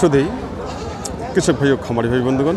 শুধুই কৃষক ভাই ও খামারি ভাই বন্ধুগণ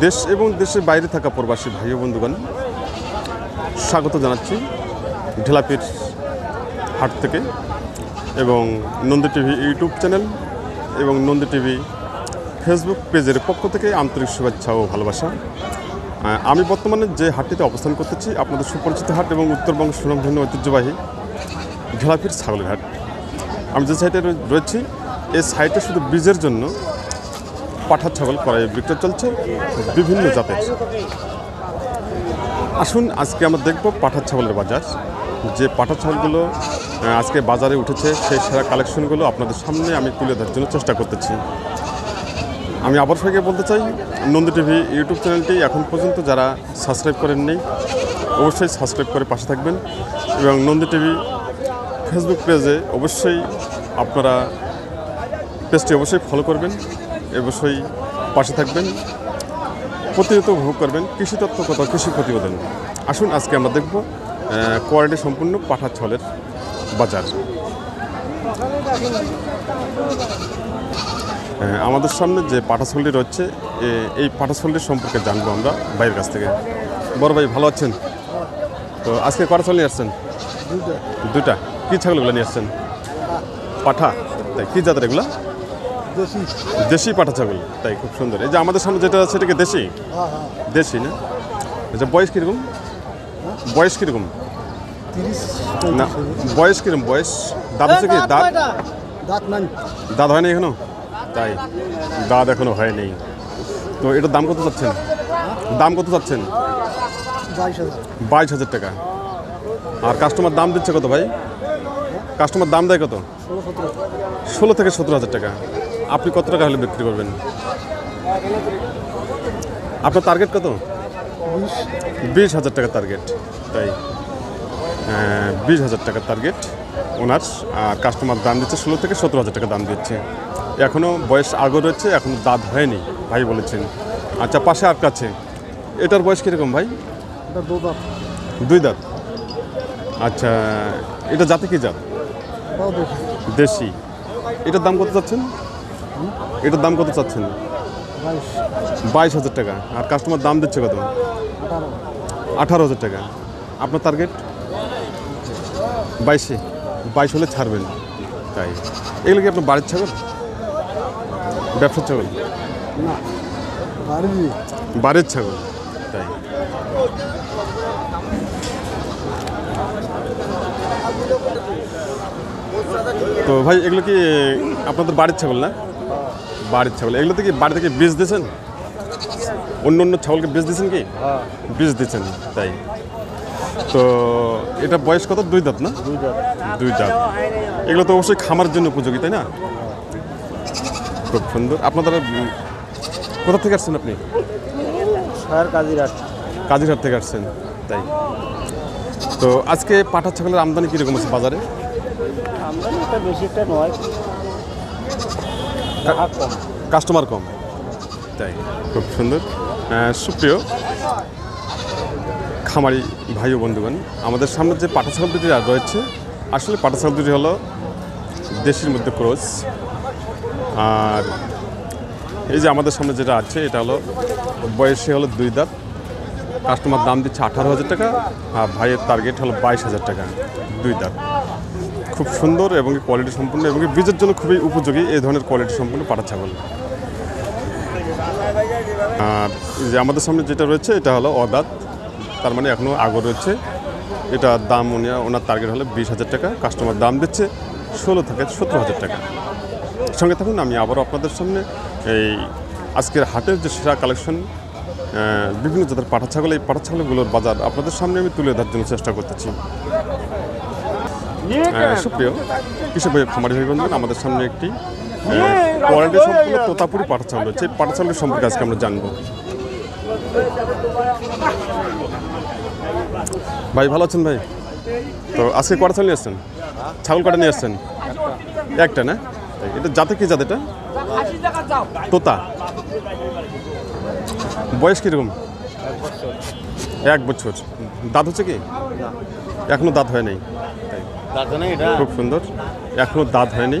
দেশ এবং দেশের বাইরে থাকা প্রবাসী ভাই ও বন্ধুগণ, স্বাগত জানাচ্ছি ঢেলাপির হাট থেকে এবং নন্দী টিভি ইউটিউব চ্যানেল এবং নন্দী টিভি ফেসবুক পেজের পক্ষ থেকে আন্তরিক শুভেচ্ছা ও ভালোবাসা। আমি বর্তমানে যে হাটটিতে অবস্থান করতেছি, আপনাদের সুপরিচিত হাট এবং উত্তরবঙ্গ সুনামধন্য ঐতিহ্যবাহী ঢেলাপির ছাগলের হাট। আমি যে রয়ে- রয়েছি এই সাইটে শুধু বীজের জন্য পাঠার ছাগল করাই বিক্রয় চলছে, বিভিন্ন জাতের। আসুন, আজকে আমরা দেখব পাঠার ছাগলের বাজার। যে পাঠার ছাগলগুলো আজকে বাজারে উঠেছে, সেই সেরা কালেকশনগুলো আপনাদের সামনে আমি তুলে ধরার জন্য চেষ্টা করতেছি। আমি আবার সবাইকে বলতে চাই, নন্দী টিভি ইউটিউব চ্যানেলটি এখন পর্যন্ত যারা সাবস্ক্রাইব করেন নেই অবশ্যই সাবস্ক্রাইব করে পাশে থাকবেন এবং নন্দী টিভি ফেসবুক পেজে অবশ্যই আপনারা পেজটি অবশ্যই ফলো করবেন অবশ্যই পাশে থাকবেন প্রতিনিয়ত উপভোগ করবেন কৃষি তত্ত্ব কথা কৃষি প্রতিবেদন। আসুন আজকে আমরা দেখব কোয়ালিটি সম্পূর্ণ পাঠা ছলের বাজার। আমাদের সামনে যে পাঠাছলটি রয়েছে এই পাঠাছলটির সম্পর্কে জানব আমরা বাইরের কাছ থেকে। বড় ভাই ভালো আছেন? তো আজকে কটা ছল নিয়ে আসছেন? দুইটা। কী ছাগলগুলো নিয়ে আসছেন? পাঠা। তাই কী জাতের এগুলো? দেশি। পাঠা ছাগল তাই খুব সুন্দর। এই যে আমাদের সামনে যেটা আছে সেটাকে দেশি? হ্যাঁ হ্যাঁ। দেশি না? আচ্ছা বয়স কীরকম? বয়স কীরকম? না বয়স কীরকম? বয়স? দাঁত হচ্ছে কি? দাঁত দাঁত? নাই। দাঁত হয়নি এখনও? তাই দাঁত এখনও হয়নি। তো এটার দাম কত চাচ্ছেন? দাম কত চাচ্ছেন? বাইশ হাজার। টাকা। আর কাস্টমার দাম দিচ্ছে কত ভাই? কাস্টমার দাম দেয় কত? ষোলো থেকে সতেরো হাজার টাকা। আপনি কত টাকা হলে বিক্রি করবেন? আপনার টার্গেট কত? বিশ হাজার টাকা টার্গেট তাই। বিশ হাজার টাকা টার্গেট ওনার আর কাস্টমার দাম দিচ্ছে ষোলো থেকে সতেরো হাজার টাকা দাম দিচ্ছে। এখনও বয়স আগো রয়েছে এখনও দাঁত হয়নি ভাই বলেছেন। আচ্ছা পাশে আর কাছে এটার বয়স কীরকম ভাই? দুই দাঁত। আচ্ছা এটা জাতে কি জাত? দেশি। এটার দাম কত চাচ্ছেন এটার দাম কত চাচ্ছেন? বাইশ হাজার টাকা। আর কাস্টমার দাম দিচ্ছে কত? আঠারো হাজার টাকা। আপনার টার্গেট বাইশে। বাইশ হলে ছাড়বেন। তাই। এগুলো কি আপনার বাড়ির ছাগল? ব্যবসার ছাগল? বাড়ির ছাগল। তাই। তো ভাই, এগুলো কি আপনাদের বাড়ির ছাগল না? বাড়ির ছাগল। এগুলো থেকে বাড়ি থেকে বীজ দিয়েছেন? অন্য অন্য ছাগলকে বীজ দিয়েছেন কি? হ্যাঁ। বীজ দিচ্ছেন তাই। তো এটা বয়স কত? দুই দাঁত না? দুই দাঁত। এগুলো তো অবশ্যই খামার জন্য উপযোগী তাই না? খুব সুন্দর। আপনাদের কোথা থেকে আসছেন আপনি? সার কাজিরাট কাজিরহাট থেকে আসছেন তাই। তো আজকে পাঠা ছাগলের আমদানি কীরকম আছে বাজারে? আমদানি বেশি একটা নয়। কাস্টমার কম। তাই, খুব সুন্দর। সুপ্রিয় খামারি ভাই ও বন্ধুগণ, আমাদের সামনে যে পাটা ছাগল দুটি রয়েছে, আসলে পাটা ছাগল দুটি হলো দেশের মধ্যে ক্রোজ আর এই যে আমাদের সামনে যেটা আছে, এটা হলো বয়সে হলো দুই দাঁত, কাস্টমার দাম দিচ্ছে আঠারো হাজার টাকা, আর ভাইয়ের টার্গেট হলো বাইশ হাজার টাকা, দুই দাঁত। খুব সুন্দর এবং কোয়ালিটি সম্পূর্ণ এবং বীজের জন্য খুবই উপযোগী এই ধরনের কোয়ালিটি সম্পূর্ণ পাটা ছাগল। যে আমাদের সামনে যেটা রয়েছে, এটা হলো অদাত। তার মানে এখনও আগর রয়েছে। এটা দাম উনি, ওনার টার্গেট হলো বিশ হাজার টাকা। কাস্টমার দাম দিচ্ছে ষোলো থেকে সতেরো হাজার টাকা। সঙ্গে থাকুন, আমি আবারও আপনাদের সামনে এই আজকের হাটের যে সেরা কালেকশন বিভিন্ন জাতের পাঠা ছাগল, এই পাঠা ছাগলগুলোর বাজার আপনাদের সামনে আমি তুলে ধরার জন্য চেষ্টা করতেছি। সুপ্রিয় কৃষক ভাই খামারি ভাই বন্ধুগণ আমাদের সামনে একটি কোয়ালিটি সম্পূর্ণ তোতাপুরি পাঠা চাউল রয়েছে এই পাঠা চাউলের সম্পর্কে আজকে আমরা জানব। ভাই ভালো আছেন ভাই? তো আজকে কটা ছাগল নিয়ে আসছেন? ছাগল কটা নিয়ে আসছেন? একটা না? এটা জাতে কি জাত এটা? তোতা। বয়স কীরকম? এক বছর। দাঁত হচ্ছে কি? এখনও দাঁত হয় নাই। তাই খুব সুন্দর। এখনও দাঁত হয়নি।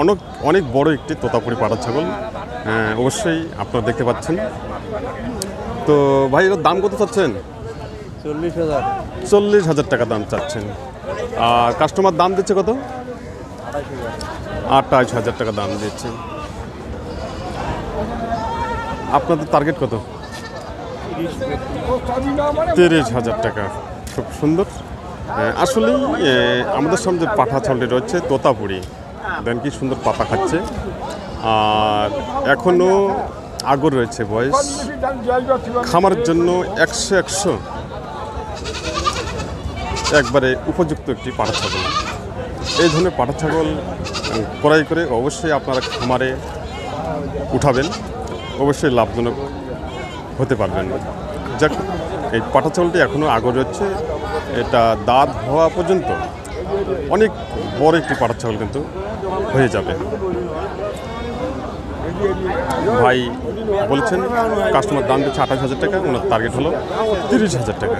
অনেক অনেক বড় একটি তোতাপুরি পাটা ছাগল। অবশ্যই আপনারা দেখতে পাচ্ছেন। তো ভাই এর দাম কত চাচ্ছেন? চল্লিশ হাজার। চল্লিশ হাজার টাকা দাম চাচ্ছেন। আর কাস্টমার দাম দিচ্ছে কত? আঠাশ হাজার। টাকা দাম দিচ্ছে। আপনাদের টার্গেট কত? তিরিশ হাজার টাকা। খুব সুন্দর। আসলেই আহ, আমাদের সামনে পাঠা ছালটি রয়েছে তোতাপুরি দেন কি সুন্দর পাতা খাচ্ছে। আর এখনও আগর রয়েছে বয়স। খামারের জন্য একশো একশো একবারে উপযুক্ত একটি পাঠা ছাগল। এই ধরনের পাঠা ছাগল ক্রয় করে অবশ্যই আপনারা খামারে উঠাবেন। অবশ্যই লাভজনক হতে পারবেন। যাক এই পাঠা ছাগলটি এখনও আগর রয়েছে। এটা দাঁত হওয়া পর্যন্ত অনেক বড় একটি পাঠা ছাগল কিন্তু হয়ে যাবে। ভাই বলছেন কাস্টমার দাম দিচ্ছে আঠাশ হাজার টাকা ওনার টার্গেট হলো তিরিশ হাজার টাকা।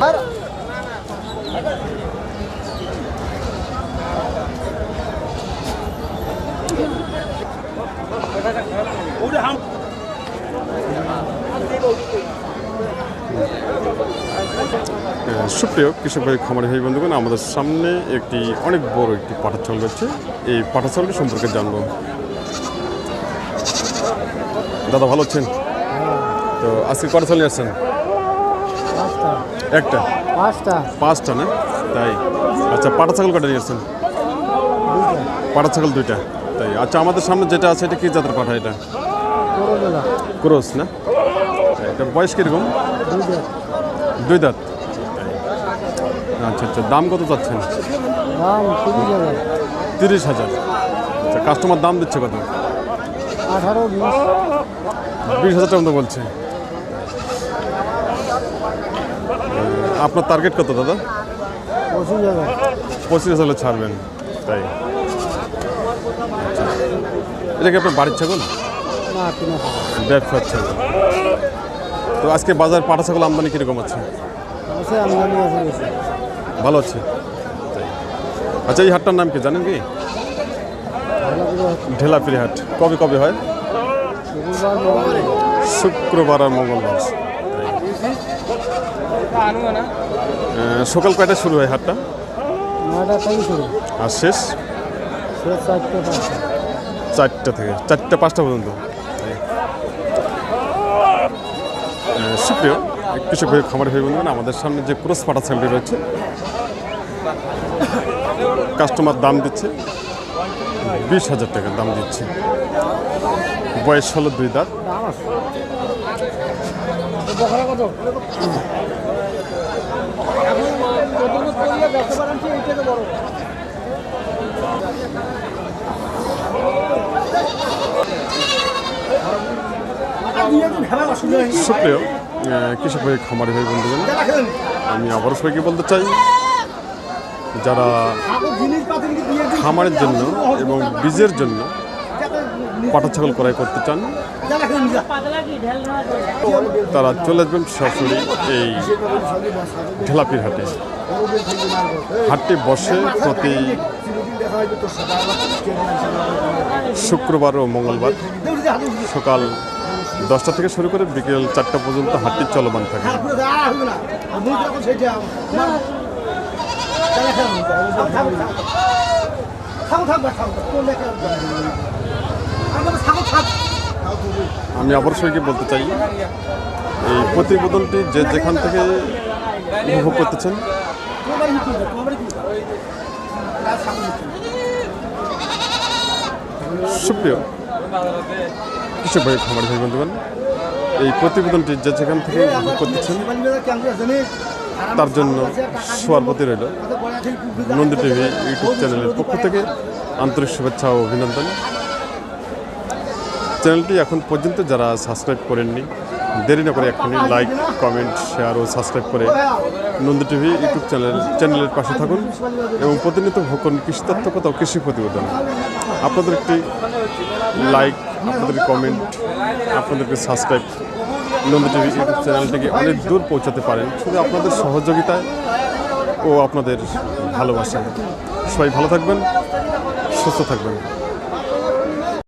আহ, সুপ্রিয় কৃষক ভাই খামারি ভাই বন্ধুগণ আমাদের সামনে একটি অনেক বড় একটি পাঠা চাল রয়েছে। এই পাঠা চালটি সম্পর্কে জানব। দাদা ভালো আছেন? তো আজকে কটা চাল নিয়ে আসছেন? একটা? পাঁচটা। পাঁচটা না? তাই। আচ্ছা পাটা ছাগল কটা নিয়ে আসছেন? পাটা ছাগল দুইটা। তাই। আচ্ছা আমাদের সামনে যেটা আছে এটা কি জাতের পাঠা এটা? ক্রোস না? এটা বয়স কীরকম? দুই দাঁত। আচ্ছা আচ্ছা দাম কত চাচ্ছেন? দাম তিরিশ হাজার। তিরিশ হাজার। আচ্ছা কাস্টমার দাম দিচ্ছে কত? আঠারো বিশ। হাজার টাকা মতো বলছে। আপনার টার্গেট কত দাদা? পঁচিশ হাজার। পঁচিশ হাজার ছাড়বেন তাই। আচ্ছা। এটা কি আপনার বাড়ির ছাগল? ব্যবসার ছাগল। তো আজকে বাজার পাটা ছাগল আমদানি কীরকম আছে? আছে আমদানি আছে ভালো আছে? আচ্ছা এই হাটটার নাম কি জানেন কি? ঢেলাপিরি হাট। কবে কবে হয়? শুক্রবার আর মঙ্গলবার। সকাল কয়টা শুরু হয় হাটটা? আর শেষ? চারটে থেকে চারটা পাঁচটা পর্যন্ত। সুপ্রিয় কৃষক ভাই খামার ভাই বন্ধুগণ, আমাদের সামনে যে ক্রস পাটা স্যালরি রয়েছে কাস্টমার দাম দিচ্ছে, বিশ হাজার টাকা দাম দিচ্ছে। বয়স হলো দুই দাঁত। সুপ্রিয় কৃষক ভাই, খামারি ভাই, বন্ধুগণ, আমি আবারও সবাইকে বলতে চাই, যারা খামারের জন্য এবং বীজের জন্য পাটা ছাগল ক্রয় করতে চান, তারা চলে আসবেন সরাসরি এই ঢেলাপির হাটে। হাটটি বসে প্রতি শুক্রবার ও মঙ্গলবার সকাল দশটা থেকে শুরু করে বিকেল চারটা পর্যন্ত হাটটি চলমান থাকে। আমি আবার সবাইকে বলতে চাই এই প্রতিবেদনটি যে যেখান থেকে উপভোগ করতেছেন। সুপ্রিয় কৃষক ভাই খামার ভাই বন্ধুগণ এই প্রতিবেদনটি যে যেখান থেকে করতেছেন, তার জন্য সোয়ার প্রতি রইল নন্দী টিভি ইউটিউব চ্যানেলের পক্ষ থেকে আন্তরিক শুভেচ্ছা ও অভিনন্দন। চ্যানেলটি এখন পর্যন্ত যারা সাবস্ক্রাইব করেননি, দেরি না করে এক্ষুনি লাইক, কমেন্ট, শেয়ার ও সাবস্ক্রাইব করে নন্দী টিভি ইউটিউব চ্যানেল, চ্যানেলের পাশে থাকুন এবং প্রতিনিয়ত ভোকন কৃষি তত্ত্বকতা ও কৃষি প্রতিবেদন। আপনাদের একটি লাইক আপনাদের কমেন্ট আপনাদেরকে সাবস্ক্রাইব নন্দী টিভি ইউটিউব চ্যানেলটিকে অনেক দূর পৌঁছাতে পারেন। শুধু আপনাদের সহযোগিতায় ও আপনাদের ভালোবাসায়। সবাই ভালো থাকবেন, সুস্থ থাকবেন।